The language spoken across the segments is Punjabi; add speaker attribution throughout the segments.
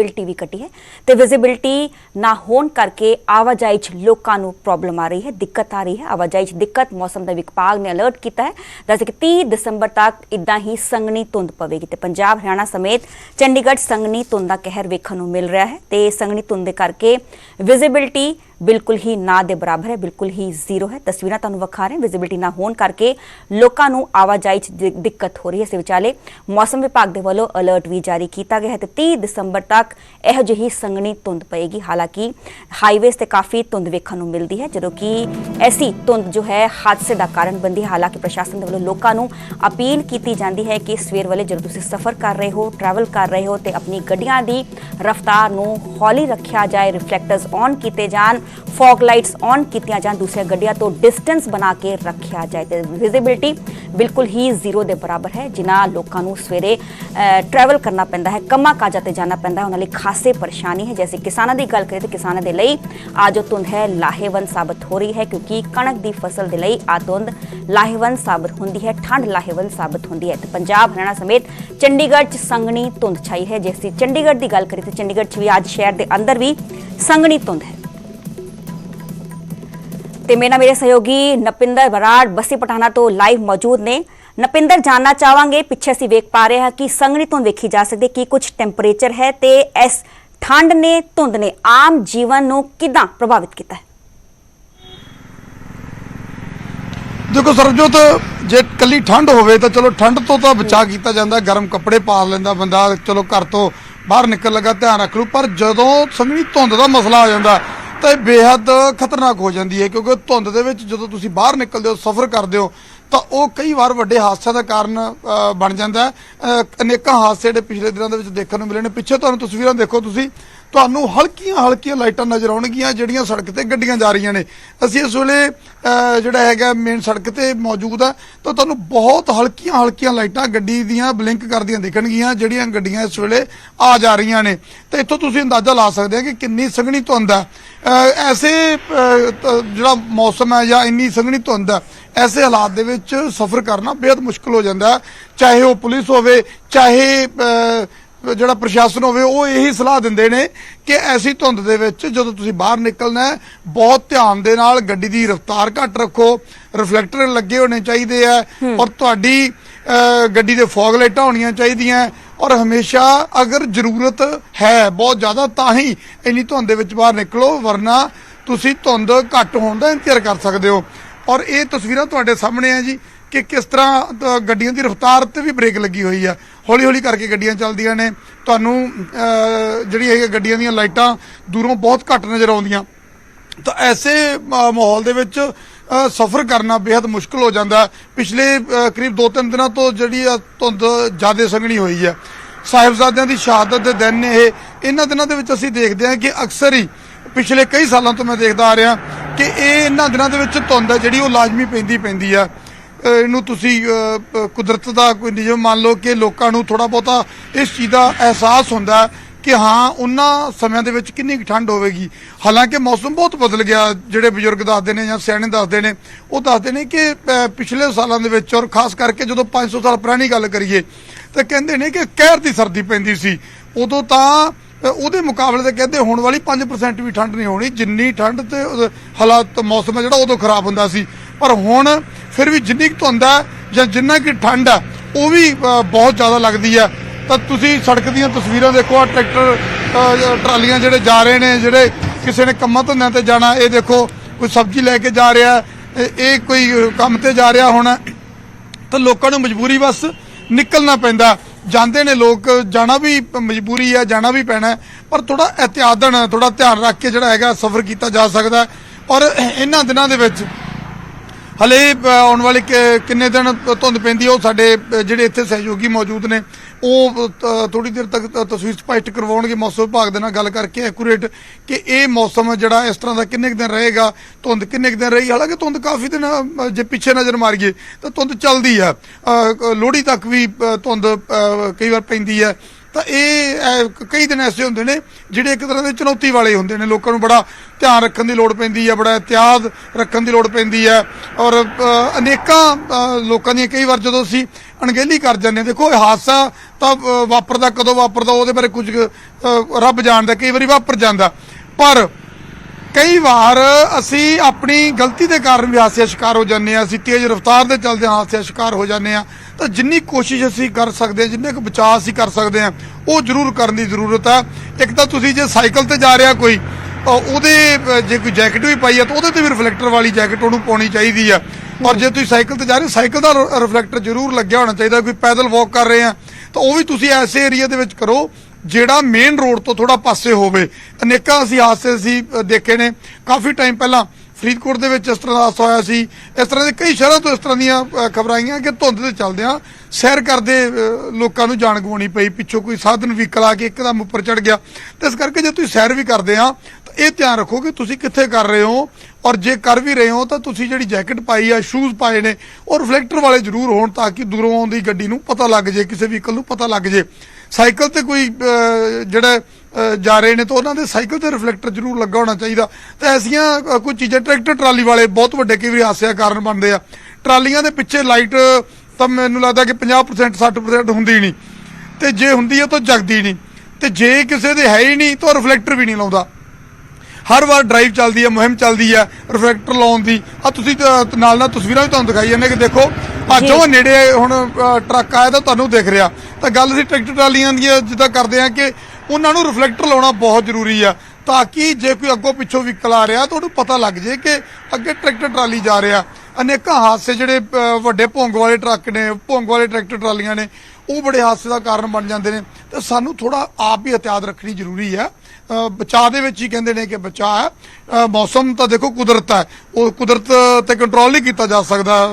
Speaker 1: ਵਿਜ਼ਿਬਿਲਟੀ ਵੀ ਘਟੀ ਹੈ ਤੇ ਵਿਜ਼ਿਬਿਲਟੀ ਨਾ ਹੋਣ ਕਰਕੇ ਆਵਾਜਾਈ 'ਚ ਲੋਕਾਂ ਨੂੰ ਪ੍ਰੋਬਲਮ ਆ ਰਹੀ ਹੈ, ਦਿੱਕਤ ਆ ਰਹੀ ਹੈ। ਆਵਾਜਾਈ 'ਚ ਦਿੱਕਤ, ਮੌਸਮ ਦਾ ਵਿਭਾਗ ਨੇ ਅਲਰਟ ਕੀਤਾ ਹੈ। ਦੱਸਦੇ ਕਿ 30 ਦਸੰਬਰ ਤੱਕ ਇਦਾਂ ਹੀ ਸੰਘਣੀ ਧੁੰਦ ਪਵੇਗੀ ਤੇ ਪੰਜਾਬ, ਹਰਿਆਣਾ ਸਮੇਤ ਚੰਡੀਗੜ੍ਹ ਸੰਘਣੀ ਧੁੰਦ ਦਾ ਕਹਿਰ ਵੇਖਣ ਨੂੰ ਮਿਲ ਰਿਹਾ ਹੈ ਤੇ ਸੰਘਣੀ ਧੁੰਦ ਦੇ ਕਰਕੇ ਵਿਜ਼ਿਬਿਲਟੀ ਬਿਲਕੁਲ ਹੀ ਨਾ ਦੇ ਬਰਾਬਰ ਹੈ, ਬਿਲਕੁਲ ਹੀ ਜ਼ੀਰੋ ਹੈ। ਤਸਵੀਰਾਂ ਤੁਹਾਨੂੰ ਵਿਖਾ ਰਹੇ ਵਿਜ਼ਿਬਿਲਟੀ ਨਾ ਹੋਣ ਕਰਕੇ ਲੋਕਾਂ ਨੂੰ ਆਵਾਜਾਈ 'ਚ ਦਿੱਕਤ ਹੋ ਰਹੀ ਹੈ। ਇਸ ਵਿਚਾਲੇ ਮੌਸਮ ਵਿਭਾਗ ਦੇ ਵੱਲੋਂ ਅਲਰਟ ਵੀ ਜਾਰੀ ਕੀਤਾ ਗਿਆ ਹੈ ਤੇ 30 ਦਸੰਬਰ ਤੱਕ ਇਹੋ ਜਿਹੀ ਸੰਘਣੀ ਧੁੰਦ ਪਏਗੀ। ਹਾਲਾਂਕਿ ਹਾਈਵੇਜ਼ ਤੇ ਕਾਫੀ ਧੁੰਦ ਵੇਖਣ ਨੂੰ ਮਿਲਦੀ ਹੈ, ਜਦੋਂ ਕਿ ਐਸੀ ਧੁੰਦ ਜੋ ਹੈ ਹਾਦਸੇ ਦਾ ਕਾਰਨ ਬਣਦੀ ਹੈ। ਹਾਲਾਂਕਿ ਪ੍ਰਸ਼ਾਸਨ ਦੇ ਵੱਲੋਂ ਲੋਕਾਂ ਨੂੰ ਅਪੀਲ ਕੀਤੀ ਜਾਂਦੀ ਹੈ ਕਿ ਸਵੇਰ ਵੇਲੇ ਜਦੋਂ ਤੁਸੀਂ ਸਫ਼ਰ ਕਰ ਰਹੇ ਹੋ ਟਰੈਵਲ ਕਰ ਰਹੇ ਹੋ ਤੇ ਆਪਣੀ ਗੱਡੀਆਂ ਦੀ ਰਫ਼ਤਾਰ ਨੂੰ ਹੌਲੀ ਰੱਖਿਆ ਜਾਏ ਰਿਫਲੈਕਟਰਸ ਔਨ ਕੀਤੇ ਜਾਣ ਫੌਗ ਲਾਈਟਸ ਔਨ ਕੀਤੀਆਂ ਜਾਣ, ਦੂਸਰੀਆਂ ਗੱਡੀਆਂ ਤੋਂ ਡਿਸਟੈਂਸ ਬਣਾ ਕੇ ਰੱਖਿਆ ਜਾਏ ਤੇ ਵਿਜ਼ਿਬਿਲਟੀ ਬਿਲਕੁਲ ਹੀ ਜ਼ੀਰੋ ਦੇ ਬਰਾਬਰ ਹੈ, ਜਿਨ੍ਹਾਂ ਲੋਕਾਂ ਨੂੰ ਸਵੇਰੇ ਟਰੈਵਲ ਕਰਨਾ ਪੈਂਦਾ ਹੈ, ਕੰਮਾਂ ਕਾਜਾਂ ਤੇ ਜਾਣਾ ਪੈਂਦਾ ਹੈ, ਉਹਨਾਂ ਲਈ ਖਾਸੇ ਪਰੇਸ਼ਾਨੀ ਹੈ। ਜੈਸੇ ਕਿਸਾਨਾਂ ਦੀ ਗੱਲ ਕਰੀਏ ਤਾਂ ਕਿਸਾਨਾਂ ਦੇ ਲਈ ਆ ਜੋ ਧੁੰਦ ਹੈ, ਲਾਹੇਵੰਦ ਸਾਬਤ ਹੋ ਰਹੀ ਹੈ, ਕਿਉਂਕਿ ਕਣਕ ਦੀ ਫਸਲ ਦੇ ਲਈ ਆ ਧੁੰਦ ਲਾਹੇਵੰਦ ਸਾਬਤ ਹੁੰਦੀ ਹੈ ਠੰਡ ਲਾਹੇਵੰਦ ਸਾਬਤ ਹੁੰਦੀ ਹੈ। ਤੇ ਪੰਜਾਬ, ਹਰਿਆਣਾ ਸਮੇਤ ਚੰਡੀਗੜ੍ਹ 'ਚ ਸੰਘਣੀ ਧੁੰਦ ਛਾਈ ਹੈ। ਜਿਸ ਦੀ ਚੰਡੀਗੜ੍ਹ ਦੀ ਗੱਲ ਕਰੀਏ ਤਾਂ ਚੰਡੀਗੜ੍ਹ 'ਚ ਵੀ ਅੱਜ ਸ਼ਹਿਰ ਦੇ ਅੰਦਰ ਵੀ ਸੰਘਣੀ ਧੁੰਦ ਹੈ। ਤੇ ਮੇਰੇ ਨਾਲ ਮੇਰੇ ਸਹਿਯੋਗੀ ਨਪਿੰਦਰ ਬਰਾੜ ਬਸੀ ਪਠਾਣਾ ਤੋਂ ਲਾਈਵ ਮੌਜੂਦ ਨੇ। ਨਪਿੰਦਰ ਜਾਨਣਾ ਚਾਹਾਂਗੇ ਪਿੱਛੇ ਅਸੀਂ ਵੇਖ ਪਾ ਰਹੇ ਹਾਂ ਕਿ ਸੰਘਣੀ ਧੁੰਦ ਵੇਖੀ ਜਾ ਸਕਦੀ ਕੀ ਕੁਝ ਟੈਂਪਰੇਚਰ ਹੈ ਤੇ ਇਸ ਠੰਡ ਨੇ ਧੁੰਦ ਨੇ ਆਮ ਜੀਵਨ ਨੂੰ ਕਿਦਾਂ ਪ੍ਰਭਾਵਿਤ ਕੀਤਾ ਹੈ?
Speaker 2: ਦੇਖੋ ਸਰਬਜੋਤ ਜੇ ਕੱਲੀ ਠੰਡ ਹੋਵੇ ਤਾਂ ਚਲੋ ਠੰਡ ਤੋਂ ਤਾਂ ਬਚਾ ਕੀਤਾ ਜਾਂਦਾ ਗਰਮ ਕੱਪੜੇ ਪਾ ਲੈਂਦਾ ਬੰਦਾ ਚਲੋ ਘਰ ਤੋਂ ਬਾਹਰ ਨਿਕਲ ਲਗਾ ਧਿਆਨ ਰੱਖ ਲੂ ਪਰ ਜਦੋਂ ਸੰਘਣੀ ਧੁੰਦ ਦਾ ਮਸਲਾ ਆ ਜਾਂਦਾ ਤਾਂ ਇਹ ਬੇਹੱਦ ਖਤਰਨਾਕ ਹੋ ਜਾਂਦੀ ਹੈ, ਕਿਉਂਕਿ ਧੁੰਦ ਦੇ ਵਿੱਚ ਜਦੋਂ ਤੁਸੀਂ ਬਾਹਰ ਨਿਕਲਦੇ ਹੋ, ਸਫ਼ਰ ਕਰਦੇ ਹੋ, ਤਾਂ ਉਹ ਕਈ ਵਾਰ ਵੱਡੇ ਹਾਦਸਿਆਂ ਦਾ ਕਾਰਨ ਬਣ ਜਾਂਦਾ ਹੈ। ਅਨੇਕਾਂ ਹਾਦਸੇ ਜਿਹੜੇ ਪਿਛਲੇ ਦਿਨਾਂ ਦੇ ਵਿੱਚ ਦੇਖਣ ਨੂੰ ਮਿਲੇ ਨੇ। ਪਿੱਛੇ ਤੁਹਾਨੂੰ ਤਸਵੀਰਾਂ ਦੇਖੋ ਤੁਸੀਂ। ਤੁਹਾਨੂੰ ਹਲਕੀਆਂ ਹਲਕੀਆਂ ਲਾਈਟਾਂ ਨਜ਼ਰ ਆਉਣਗੀਆਂ, ਜਿਹੜੀਆਂ ਸੜਕ ਤੇ ਗੱਡੀਆਂ ਜਾ ਰਹੀਆਂ ਨੇ। ਅਸੀਂ ਇਸ ਵੇਲੇ ਜਿਹੜਾ ਹੈਗਾ ਮੇਨ ਸੜਕ ਤੇ ਮੌਜੂਦ ਆ, ਤਾਂ ਤੁਹਾਨੂੰ ਬਹੁਤ ਹਲਕੀਆਂ ਹਲਕੀਆਂ ਲਾਈਟਾਂ ਗੱਡੀ ਦੀਆਂ ਬਲਿੰਕ ਕਰਦੀਆਂ ਦਿਖਣਗੀਆਂ, ਜਿਹੜੀਆਂ ਗੱਡੀਆਂ ਇਸ ਵੇਲੇ ਆ ਜਾ ਰਹੀਆਂ ਨੇ। ਤੇ ਇੱਥੋਂ ਤੁਸੀਂ ਅੰਦਾਜ਼ਾ ਲਾ ਸਕਦੇ ਆ ਕਿ ਕਿੰਨੀ ਸੰਘਣੀ ਧੁੰਦ ਆ। ਐਸੇ ਜਿਹੜਾ ਮੌਸਮ ਹੈ ਜਾਂ ਇੰਨੀ ਸੰਘਣੀ ਧੁੰਦ ਆ, ਐਸੇ ਹਾਲਾਤ ਦੇ ਵਿੱਚ ਸਫ਼ਰ ਕਰਨਾ ਬੇहद ਮੁਸ਼ਕਲ ਹੋ ਜਾਂਦਾ। ਚਾਹੇ ਉਹ ਪੁਲਿਸ ਹੋਵੇ, ਚਾਹੇ ਜਿਹੜਾ ਪ੍ਰਸ਼ਾਸਨ ਹੋਵੇ ਉਹ ਇਹੀ ਸਲਾਹ ਦਿੰਦੇ ਨੇ ਕਿ ਐਸੀ ਧੁੰਦ ਦੇ ਵਿੱਚ ਜਦੋਂ ਤੁਸੀਂ ਬਾਹਰ ਨਿਕਲਣਾ ਹੈ ਬਹੁਤ ਧਿਆਨ ਦੇ ਨਾਲ ਗੱਡੀ ਦੀ ਰਫ਼ਤਾਰ ਘੱਟ ਰੱਖੋ। ਰਿਫਲੈਕਟਰ ਲੱਗੇ ਹੋਣੇ ਚਾਹੀਦੇ ਆ ਔਰ ਤੁਹਾਡੀ ਗੱਡੀ ਦੇ ਫੌਗ ਲਾਈਟਾਂ ਹੋਣੀਆਂ ਚਾਹੀਦੀਆਂ ਔਰ ਹਮੇਸ਼ਾ ਅਗਰ ਜ਼ਰੂਰਤ ਹੈ ਬਹੁਤ ਜ਼ਿਆਦਾ ਤਾਂ ਹੀ ਇੰਨੀ ਧੁੰਦ ਦੇ ਵਿੱਚ ਬਾਹਰ ਨਿਕਲੋ ਵਰਨਾ ਤੁਸੀਂ ਧੁੰਦ ਘੱਟ ਹੋਣ ਦਾ ਇੰਤਜ਼ਾਰ ਕਰ ਸਕਦੇ ਹੋ। ਔਰ ਇਹ ਤਸਵੀਰਾਂ ਤੁਹਾਡੇ ਸਾਹਮਣੇ ਆ ਜੀ। ਕਿ ਕਿਸ ਤਰ੍ਹਾਂ ਗੱਡੀਆਂ ਦੀ ਰਫ਼ਤਾਰ ਤੇ ਵੀ ਬ੍ਰੇਕ ਲੱਗੀ ਹੋਈ ਆ। ਹੌਲੀ ਹੌਲੀ ਕਰਕੇ ਗੱਡੀਆਂ ਚੱਲਦੀਆਂ ਨੇ। ਤੁਹਾਨੂੰ ਅ, ਜਿਹੜੀ ਇਹ ਗੱਡੀਆਂ ਦੀਆਂ ਲਾਈਟਾਂ ਦੂਰੋਂ ਬਹੁਤ ਘੱਟ ਨਜ਼ਰ ਆਉਂਦੀਆਂ। ਤਾਂ ਐਸੇ ਮਾਹੌਲ ਦੇ ਵਿੱਚ ਸਫ਼ਰ ਕਰਨਾ ਬੇहद ਮੁਸ਼ਕਲ ਹੋ ਜਾਂਦਾ। ਪਿਛਲੇ ਕਰੀਬ 2-3 ਦਿਨਾਂ ਤੋਂ ਜਿਹੜੀ ਆ ਧੁੰਦ ਜ਼ਿਆਦਾ ਸੰਘਣੀ ਹੋਈ ਹੈ ਸਾਹਿਬਜ਼ਾਦਿਆਂ ਦੀ ਸ਼ਹਾਦਤ ਦੇ ਦਿਨ ਨੇ ਇਹ। ਇਹਨਾਂ ਦਿਨਾਂ ਦੇ ਵਿੱਚ ਅਸੀਂ ਦੇਖਦੇ ਹਾਂ ਕਿ ਅਕਸਰ ਹੀ ਪਿਛਲੇ ਕਈ ਸਾਲਾਂ ਤੋਂ ਮੈਂ ਦੇਖਦਾ ਆ ਰਿਹਾ ਕਿ ਇਹ ਇਹਨਾਂ ਦਿਨਾਂ ਦੇ ਵਿੱਚ ਧੁੰਦ ਹੈ ਜਿਹੜੀ ਉਹ ਲਾਜ਼ਮੀ ਪੈਂਦੀ ਪੈਂਦੀ ਆ। ਇਹਨੂੰ ਤੁਸੀਂ ਕੁਦਰਤ ਦਾ ਕੋਈ ਨਿਯਮ ਮੰਨ ਲਓ ਕਿ ਲੋਕਾਂ ਨੂੰ ਥੋੜਾ ਬਹੁਤਾ ਇਸ ਚੀਜ਼ ਦਾ ਅਹਿਸਾਸ ਹੁੰਦਾ ਕਿ ਹਾਂ, ਉਹਨਾਂ ਸਮਿਆਂ ਦੇ ਵਿੱਚ ਕਿੰਨੀ ਕੁ ਠੰਡ ਹੋਵੇਗੀ। ਹਾਲਾਂਕਿ ਮੌਸਮ ਬਹੁਤ ਬਦਲ ਗਿਆ, ਜਿਹੜੇ ਬਜ਼ੁਰਗ ਦੱਸਦੇ ਨੇ ਜਾਂ ਸਿਆਣੇ ਦੱਸਦੇ ਨੇ, ਉਹ ਦੱਸਦੇ ਨੇ ਕਿ ਪਿਛਲੇ ਸਾਲਾਂ ਦੇ ਵਿੱਚ ਔਰ ਖਾਸ ਕਰਕੇ ਜਦੋਂ 500 ਸਾਲ ਪੁਰਾਣੀ ਗੱਲ ਕਰੀਏ, ਤਾਂ ਕਹਿੰਦੇ ਨੇ ਕਿ ਕਹਿਰ ਦੀ ਸਰਦੀ ਪੈਂਦੀ ਸੀ। ਉਦੋਂ ਤਾਂ ਉਹਦੇ ਮੁਕਾਬਲੇ ਤੇ ਕਹਿੰਦੇ ਹੁਣ ਵਾਲੀ 5% ਵੀ ਠੰਡ ਨਹੀਂ ਹੋਣੀ, ਜਿੰਨੀ ਠੰਡ ਤੇ ਹਾਲਾਤ ਮੌਸਮ ਹੈ ਜਿਹੜਾ, ਉਦੋਂ ਖਰਾਬ ਹੁੰਦਾ ਸੀ। ਪਰ ਹੁਣ ਫਿਰ ਵੀ ਜਿੰਨੀ ਕੁ ਧੁੰਦ ਹੈ ਜਾਂ ਜਿੰਨਾ ਕਿ ਠੰਡ ਹੈ ਉਹ ਵੀ ਬਹੁਤ ਜ਼ਿਆਦਾ ਲੱਗਦੀ ਹੈ ਤਾਂ ਤੁਸੀਂ ਸੜਕ ਦੀਆਂ ਤਸਵੀਰਾਂ ਦੇਖੋ ਆ ਟਰੈਕਟਰ ਟਰਾਲੀਆਂ ਜਿਹੜੇ ਜਾ ਰਹੇ ਨੇ, ਜਿਹੜੇ ਕਿਸੇ ਨੇ ਕੰਮਾਂ ਧੰਦਿਆਂ ਤੇ ਜਾਣਾ, ਇਹ ਦੇਖੋ, ਕੋਈ ਸਬਜ਼ੀ ਲੈ ਕੇ ਜਾ ਰਿਹਾ, ਇਹ- ਕੋਈ ਕੰਮ ਤੇ ਜਾ ਰਿਹਾ ਹੋਣਾ, ਤਾਂ ਲੋਕਾਂ ਨੂੰ ਮਜਬੂਰੀ ਬਸ ਨਿਕਲਣਾ ਪੈਂਦਾ। ਜਾਂਦੇ ਨੇ ਲੋਕ, ਜਾਣਾ ਵੀ ਮਜਬੂਰੀ ਹੈ ਜਾਣਾ ਵੀ ਪੈਣਾ, ਪਰ ਥੋੜਾ ਇhtiyatਨ ਥੋੜਾ ਧਿਆਨ ਰੱਖ ਕੇ ਜਿਹੜਾ ਹੈਗਾ ਸਫ਼ਰ ਕੀਤਾ ਜਾ ਸਕਦਾ। ਔਰ ਇਹਨਾਂ ਦਿਨਾਂ ਦੇ ਵਿੱਚ ਹਲੇ ਆਉਣ ਵਾਲੇ ਕਿ- ਕਿੰਨੇ ਦਿਨ ਧੁੰਦ ਪੈਂਦੀ ਹੈ ਉਹ ਸਾਡੇ ਜਿਹੜੇ ਇੱਥੇ ਸਹਿਯੋਗੀ ਮੌਜੂਦ ਨੇ, ਉਹ ਥੋੜੀ ਦੇਰ ਤੱਕ ਤਸਵੀਰ ਸਪਸ਼ਟ ਕਰਵਾਉਣਗੇ, ਮੌਸਮ ਵਿਭਾਗ ਦੇ ਨਾਲ ਗੱਲ ਕਰਕੇ ਐਕੂਰੇਟ ਕਿ ਇਹ ਮੌਸਮ ਜਿਹੜਾ ਇਸ ਤਰ੍ਹਾਂ ਦਾ ਕਿੰਨੇ ਕੁ ਦਿਨ ਰਹੇਗਾ, ਧੁੰਦ ਕਿੰਨੇ ਕੁ ਦਿਨ ਰਹੀ? ਹਾਲਾਂਕਿ ਧੁੰਦ ਕਾਫੀ ਦਿਨ ਜੇ ਪਿੱਛੇ ਨਜ਼ਰ ਮਾਰੀਏ, ਤਾਂ ਧੁੰਦ ਚੱਲਦੀ ਆ। ਲੋਹੜੀ ਤੱਕ ਵੀ ਧੁੰਦ ਕਈ ਵਾਰ ਪੈਂਦੀ ਹੈ ਤਾਂ ਇਹ ਕਈ ਦਿਨ ਐਸੇ ਹੁੰਦੇ ਨੇ ਜਿਹੜੇ ਇੱਕ ਤਰ੍ਹਾਂ ਦੇ ਚੁਣੌਤੀ ਵਾਲੇ ਹੁੰਦੇ ਨੇ। ਲੋਕਾਂ ਨੂੰ ਬੜਾ ਧਿਆਨ ਰੱਖਣ ਦੀ ਲੋੜ ਪੈਂਦੀ ਹੈ ਬੜਾ ਇਤਿਆਦ ਰੱਖਣ ਦੀ ਲੋੜ ਪੈਂਦੀ ਹੈ ਔਰ ਅਨੇਕਾਂ ਲੋਕਾਂ ਦੀਆਂ ਕਈ ਵਾਰ ਜਦੋਂ ਅਸੀਂ ਅਣਗਹਿਲੀ ਕਰ ਜਾਂਦੇ ਆ। ਦੇਖੋ ਇਹ ਹਾਦਸਾ ਤਾਂ ਵਾਪਰਦਾ ਕਦੋਂ ਵਾਪਰਦਾ, ਉਹਦੇ ਬਾਰੇ ਕੁਝ ਰੱਬ ਜਾਣਦਾ, ਕਈ ਵਾਰੀ ਵਾਪਰ ਜਾਂਦਾ। ਪਰ ਕਈ ਵਾਰ ਅਸੀਂ ਆਪਣੀ ਗਲਤੀ ਦੇ ਕਾਰਨ ਵੀ ਹਾਦਸੇ ਸ਼ਿਕਾਰ ਹੋ ਜਾਂਦੇ ਆ ਅਸੀਂ ਤੇਜ਼ ਰਫ਼ਤਾਰ ਦੇ ਚੱਲਦੇ ਹਾਦਸੇ ਸ਼ਿਕਾਰ ਹੋ ਜਾਂਦੇ ਆ ਤਾਂ ਜਿੰਨੀ ਕੋਸ਼ਿਸ਼ ਅਸੀਂ ਕਰ ਸਕਦੇ ਆ ਜਿੰਨੇ ਕੁ ਬਚਾਅ ਅਸੀਂ ਕਰ ਸਕਦੇ ਹਾਂ, ਉਹ ਜ਼ਰੂਰ ਕਰਨ ਦੀ ਜ਼ਰੂਰਤ ਆ। ਇੱਕ ਤਾਂ ਤੁਸੀਂ ਜੇ ਸਾਈਕਲ ਤੇ ਜਾ ਰਿਹਾ ਕੋਈ ਉਹਦੇ ਜੇ ਕੋਈ ਜੈਕਟ ਵੀ ਪਾਈ ਆ, ਤਾਂ ਉਹਦੇ ਤੇ ਵੀ ਰਿਫਲੈਕਟਰ ਵਾਲੀ ਜੈਕਟ ਉਹਨੂੰ ਪਾਉਣੀ ਚਾਹੀਦੀ ਆ। ਔਰ ਜੇ ਤੁਸੀਂ ਸਾਈਕਲ ਤੇ ਜਾ ਰਹੇ ਹੋ, ਸਾਈਕਲ ਦਾ ਰਿਫਲੈਕਟਰ ਜ਼ਰੂਰ ਲੱਗਿਆ ਹੋਣਾ ਚਾਹੀਦਾ, ਕੋਈ ਪੈਦਲ ਵਾਕ ਕਰ ਰਹੇ ਆ। ਤਾਂ ਉਹ ਵੀ ਤੁਸੀਂ ਐਸੇ ਏਰੀਆ ਦੇ ਵਿੱਚ ਕਰੋ, ਜਿਹੜਾ ਮੇਨ ਰੋਡ ਤੋਂ ਥੋੜਾ ਪਾਸੇ ਹੋਵੇ। ਅਨੇਕਾਂ ਅਸੀਂ ਹਾਦਸੇ ਅਸੀਂ ਦੇਖੇ ਨੇ। ਕਾਫੀ ਟਾਈਮ ਪਹਿਲਾਂ ਫਰੀਦਕੋਟ ਦੇ ਵਿੱਚ ਇਸ ਤਰ੍ਹਾਂ ਦਾ ਹਾਦਸਾ ਹੋਇਆ ਸੀ। ਇਸ ਤਰ੍ਹਾਂ ਦੇ ਕਈ ਸ਼ਹਿਰਾਂ ਤੋਂ ਇਸ ਤਰ੍ਹਾਂ ਦੀਆਂ ਖਬਰਾਂ ਆਈਆਂ ਕਿ ਧੁੰਦ ਦੇ ਚੱਲਦਿਆਂ ਸੈਰ ਕਰਦੇ ਲੋਕਾਂ ਨੂੰ ਜਾਣ ਗਵਾਉਣੀ ਪਈ। ਪਿੱਛੋਂ ਕੋਈ ਸਾਧਨ ਵਹੀਕਲ ਆ ਕੇ ਇੱਕਦਮ ਉੱਪਰ ਚੜ ਗਿਆ। ਤੇ ਇਸ ਕਰਕੇ ਜੇ ਤੁਸੀਂ ਸੈਰ ਵੀ ਕਰਦੇ ਆ, ਤਾਂ ਇਹ ਧਿਆਨ ਰੱਖੋ ਕਿ ਤੁਸੀਂ ਕਿੱਥੇ ਕਰ ਰਹੇ ਹੋ। ਔਰ ਜੇ ਕਰ ਵੀ ਰਹੇ ਹੋ, ਤਾਂ ਤੁਸੀਂ ਜਿਹੜੀ ਜੈਕਟ ਪਾਈ ਆ ਸ਼ੂਜ਼ ਪਾਏ ਨੇ, ਉਹ ਰਿਫਲੈਕਟਰ ਵਾਲੇ ਜ਼ਰੂਰ ਹੋਣ ਤਾਂ ਕਿ ਦੂਰੋਂ ਆਉਂਦੀ ਗੱਡੀ ਨੂੰ ਪਤਾ ਲੱਗ ਜੇ, ਕਿਸੇ ਵਹੀਕਲ ਨੂੰ ਪਤਾ ਲੱਗ ਜੇ। ਸਾਈਕਲ ਤੇ ਕੋਈ ਜਿਹੜਾ ਜਾ ਰਹੇ ਨੇ ਤਾਂ ਉਹਨਾਂ ਦੇ ਸਾਈਕਲ ਤੇ ਰਿਫਲੈਕਟਰ ਜ਼ਰੂਰ ਲੱਗਾ ਹੋਣਾ ਚਾਹੀਦਾ। ਤੇ ਐਸੀਆਂ ਕੋਈ ਚੀਜ਼ਾਂ, ਟਰੈਕਟਰ, ਟਰਾਲੀ ਵਾਲੇ ਬਹੁਤ ਵੱਡੇ ਕਈ ਵਾਰੀ ਹਾਸਿਆ ਕਾਰਨ ਬਣਦੇ ਆ। ਟਰਾਲੀਆਂ ਦੇ ਪਿੱਛੇ ਲਾਈਟ ਤਾਂ ਮੈਨੂੰ ਲੱਗਦਾ ਕਿ 50% 60% ਹੁੰਦੀ ਨਹੀਂ। ਤੇ ਜੇ ਹੁੰਦੀ ਹੈ ਤਾਂ ਜਗਦੀ ਨਹੀਂ। ਤੇ ਜੇ ਕਿਸੇ ਦੇ ਹੈ ਹੀ ਨਹੀਂ ਤਾਂ ਰਿਫਲੈਕਟਰ ਵੀ ਨਹੀਂ ਲਾਉਂਦਾ। ਹਰ ਵਾਰ ਡਰਾਈਵ ਚੱਲਦੀ ਹੈ ਮੁਹਿੰਮ ਚੱਲਦੀ ਹੈ ਰਿਫਲੈਕਟਰ ਲਾਉਣ ਦੀ। ਆ ਤੁਸੀਂ ਤਾਂ ਨਾਲ ਨਾਲ ਤਸਵੀਰਾਂ ਵੀ ਤੁਹਾਨੂੰ ਦਿਖਾਈ ਜਾਂਦੇ ਕਿ ਦੇਖੋ ਆ
Speaker 1: ਜੀ।
Speaker 2: ਨੇੜੇ ਹੁਣ ਟਰੱਕ ਆਇਆ ਤਾਂ ਤੁਹਾਨੂੰ ਦਿਖ ਰਿਹਾ। ਤਾਂ ਗੱਲ ਅਸੀਂ ਟਰੈਕਟਰ ਟਰਾਲੀਆਂ ਦੀ ਜਿੱਦਾਂ ਕਰਦੇ ਆ ਕਿ ਉਹਨਾਂ ਨੂੰ ਰਿਫਲੈਕਟਰ ਲਾਉਣਾ ਬਹੁਤ ਜ਼ਰੂਰੀ ਆ ਤਾਂ ਕਿ ਜੇ ਕੋਈ ਅੱਗੋਂ ਪਿੱਛੋਂ ਵਹੀਕਲ ਆ ਰਿਹਾ ਤਾਂ ਉਹਨੂੰ ਪਤਾ ਲੱਗ ਜੇ ਕਿ ਅੱਗੇ ਟਰੈਕਟਰ ਟਰਾਲੀ ਜਾ ਰਿਹਾ। ਅਨੇਕਾਂ ਹਾਦਸੇ ਜਿਹੜੇ ਵੱਡੇ ਭੋਂਗ ਵਾਲੇ ਟਰੱਕ ਨੇ ਭੋਂਗ ਵਾਲੇ ਟਰੈਕਟਰ ਟਰਾਲੀਆਂ ਨੇ ਉਹ ਬੜੇ ਹਾਦਸੇ ਦਾ ਕਾਰਨ ਬਣ ਜਾਂਦੇ ਨੇ। ਤੇ ਸਾਨੂੰ ਥੋੜਾ ਆਪ ਹੀ ਇhtiyਾਤ ਰੱਖਣੀ ਜ਼ਰੂਰੀ ਹੈ ਅ, ਬਚਾਅ ਦੇ ਵਿੱਚ ਹੀ ਕਹਿੰਦੇ ਨੇ ਕਿ ਬਚਾਅ ਮੌਸਮ ਤਾਂ ਦੇਖੋ ਕੁਦਰਤ ਹੈ। ਉਹ ਕੁਦਰਤ ਤੇ ਕੰਟਰੋਲ ਨਹੀਂ ਕੀਤਾ ਜਾ ਸਕਦਾ।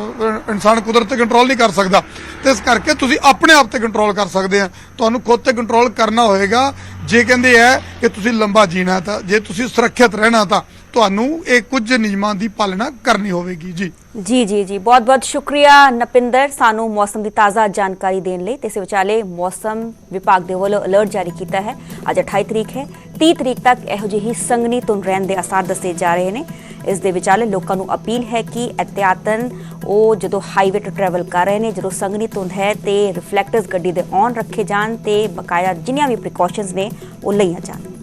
Speaker 2: ਇਨਸਾਨ ਕੁਦਰਤ ਤੇ ਕੰਟਰੋਲ ਨਹੀਂ ਕਰ ਸਕਦਾ। ਤੇ ਇਸ ਕਰਕੇ ਤੁਸੀਂ ਆਪਣੇ ਆਪ ਤੇ ਕੰਟਰੋਲ ਕਰ ਸਕਦੇ ਆ। ਤੁਹਾਨੂੰ ਖੁਦ ਤੇ ਕੰਟਰੋਲ ਕਰਨਾ ਹੋਏਗਾ। ਜੇ ਕਹਿੰਦੇ ਆ ਕਿ ਤੁਸੀਂ ਲੰਬਾ ਜੀਣਾ ਤਾਂ ਜੇ ਤੁਸੀਂ ਸੁਰੱਖਿਅਤ ਰਹਿਣਾ ਤਾਂ। ਤੁਹਾਨੂੰ ਇਹ ਕੁਝ ਨਿਯਮਾਂ ਦੀ ਪਾਲਣਾ ਕਰਨੀ ਹੋਵੇਗੀ, ਜੀ।
Speaker 1: ਜੀ ਜੀ ਜੀ। ਬਹੁਤ ਬਹੁਤ ਸ਼ੁਕਰੀਆ, ਨਪਿੰਦਰ। ਸਾਨੂੰ ਮੌਸਮ ਦੀ ਤਾਜ਼ਾ ਜਾਣਕਾਰੀ ਦੇਣ ਲਈ ਤੇ ਇਸ ਵਿਚਾਲੇ ਮੌਸਮ ਵਿਭਾਗ ਦੇ ਵੱਲੋਂ ਅਲਰਟ ਜਾਰੀ ਕੀਤਾ ਹੈ। ਅੱਜ 28 ਤਰੀਕ ਹੈ। 30 ਤਰੀਕ ਤੱਕ ਇਹੋ ਜਿਹੀ ਸੰਘਣੀ ਧੁੰਦ ਰਹਿਣ ਦੇ ਅਸਾਰ ਦੱਸੇ ਜਾ ਰਹੇ ਨੇ। ਇਸ ਦੇ ਵਿਚਾਲੇ ਲੋਕਾਂ ਨੂੰ ਅਪੀਲ ਹੈ ਕਿ ਇhtiyatਨ ਉਹ ਜਦੋਂ ਹਾਈਵੇ ਤੇ ਟਰੈਵਲ ਕਰ ਰਹੇ ਨੇ, ਜਦੋਂ ਸੰਘਣੀ ਧੁੰਦ ਹੈ ਤੇ ਰਿਫਲੈਕਟਰਸ ਗੱਡੀ ਦੇ ਔਨ ਰੱਖੇ ਜਾਣ ਤੇ ਬਕਾਇਆ ਜਿੰਨੀਆਂ ਵੀ ਪ੍ਰੀਕਾਸ਼ਨਸ ਨੇ ਉਹ ਲਈਆਂ ਜਾਣ।